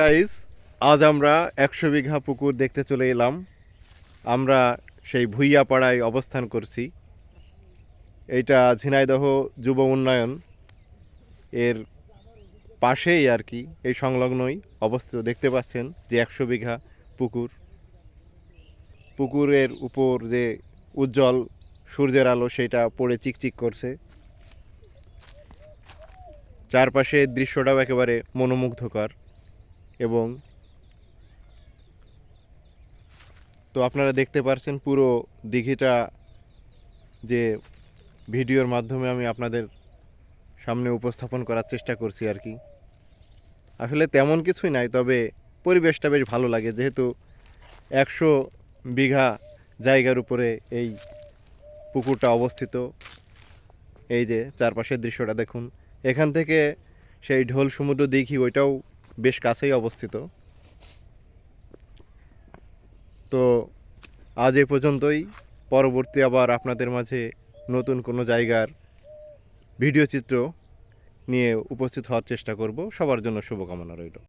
Guys আজ আমরা একশো বিঘা পুকুর দেখতে চলে এলাম। আমরা সেই ভুইয়া পাড়ায় অবস্থান করছি। এইটা ঝিনাইদহ যুব উন্নয়ন এর পাশেই আর কি, এই সংলগ্নই অবস্থিত। দেখতে পাচ্ছেন যে একশো বিঘা পুকুর। পুকুরের উপর যে উজ্জ্বল সূর্যের আলো, সেটা পড়ে চিকচিক করছে। চারপাশে দৃশ্যটাও একেবারে মনোমুগ্ধকর। এবং তো আপনারা দেখতে পারছেন পুরো দিঘিটা যে ভিডিওর মাধ্যমে আমি আপনাদের সামনে উপস্থাপন করার চেষ্টা করছি আর কি। আসলে তেমন কিছুই নাই, তবে পরিবেশটা বেশ ভালো লাগে, যেহেতু একশো বিঘা জায়গার উপরে এই পুকুরটা অবস্থিত। এই যে চারপাশের দৃশ্যটা দেখুন। এখান থেকে সেই ঢোল সমুদ্র দিঘি, ওইটাও বেশ কাছেই অবস্থিত। তো আজ এ পর্যন্তই। পরবর্তী আবার আপনাদের মাঝে নতুন কোনো জায়গার ভিডিও চিত্র নিয়ে উপস্থিত হওয়ার চেষ্টা করব। সবার জন্য শুভকামনা রইল।